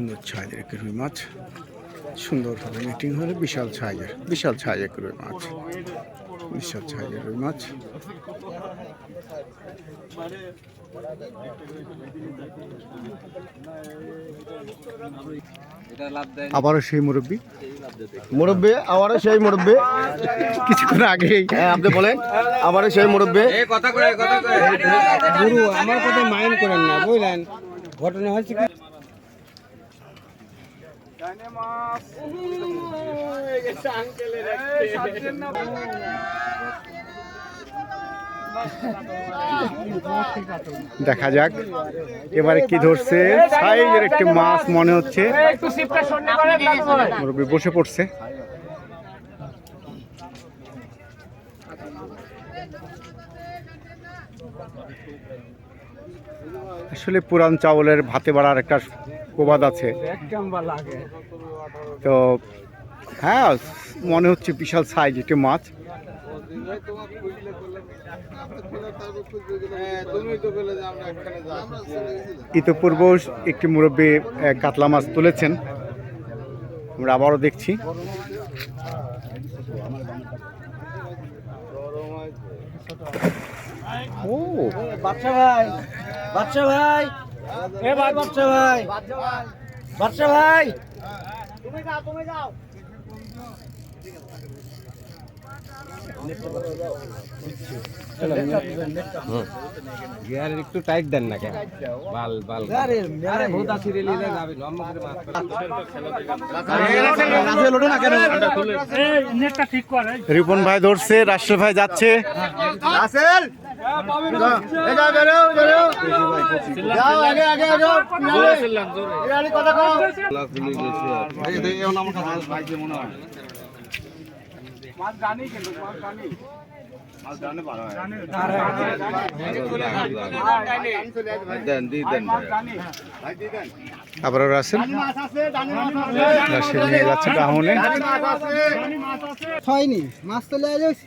সুন্দর সাইজের একটি রুই মাছ। সুন্দরভাবে মিটিং হলে বিশাল সাইজের বিশাল সাইজের রুই মাছ। বিশাল সাইজের রুই মাছ। আবারও সেই মুরব্বী। মুরব্বী আমারও সেই মুরব্বী। কিছুক্ষণ আগেই হ্যাঁ আপনি বলেন। আমারও সেই মুরব্বী। কথা করে কথা করে গুরু আমার কথা মাইন্ড করেন না বুঝলেন? ঘটনা হচ্ছে কি? দেখা যাক এবারে কি ধরছে। সাইজের একটি মাছ মনে হচ্ছে। বসে পড়ছে। আসলে পুরান চাউলের ভাতে বাড়ার একটা প্রবাদ আছে। তো হ্যাঁ মনে হচ্ছে বিশাল সাইজ একটি মাছ। ইতপূর্ব একটি মুরব্বী কাতলা মাছ তুলেছেন। আমরা আবারও দেখছি। ও। বাচ্চা ভাই বাচ্চা ভাই। এ ভাই বাচ্চা ভাই। বাচ্চা ভাই। গিয়ার একটু টাইট দেন না কেন? বাল বাল। আরে ভূত আছে রে লিলে যাবে। লম্বা করে মাছ রিপন ভাই ধরছে রাষ্ট্র ভাই যাচ্ছে। এই ভাই ভাই রাসেল! নিয়ে যাচ্ছে মাছ আছে হয়নি মাছ তো লেগে যাচ্ছে।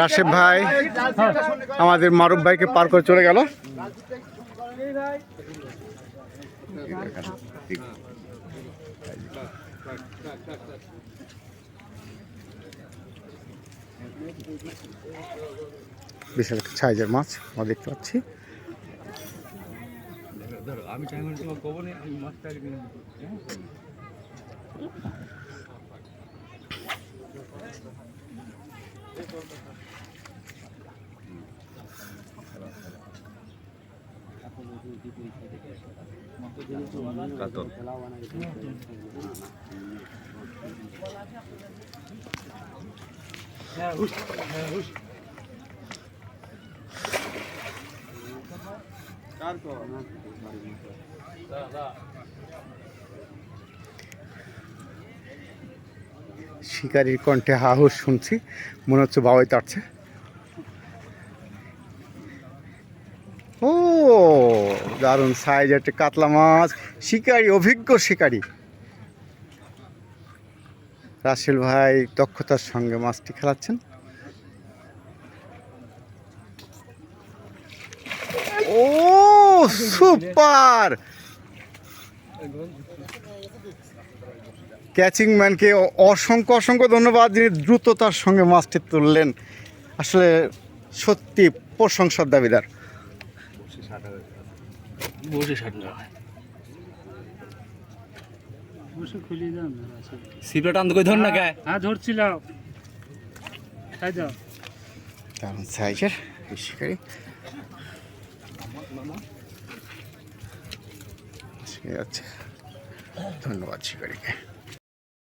রাশেদ ভাই, আমাদের মারুফ ভাইকে পার করে চলে গেল। বিশাল একটা সাইজের মাছ, আমরা দেখতে পাচ্ছি। শিকারির কণ্ঠে হাহুস শুনছি। মনে হচ্ছে বাবাই তাড়ছে ও দারুণ সাইজ একটা কাতলা মাছ। শিকারি, অভিজ্ঞ শিকারি। রাসেল ভাই দক্ষতার সঙ্গে মাছটি খেলাচ্ছেন। ও সুপার ক্যাচিং ম্যানকে অসংখ্য অসংখ্য ধন্যবাদ। যিনি দ্রুততার সঙ্গে মাছটি তুললেন। আসলে সত্যি প্রশংসার দাবিদার। বসে ষাট টাকা বসে খুলি দাও না সিপটা টান কই ধর না কে হ্যাঁ ধরছিলাম। তাই দাও। দারুণ সাইজের এই শিকারি ঠিক আছে ধন্যবাদ শিকারিকে।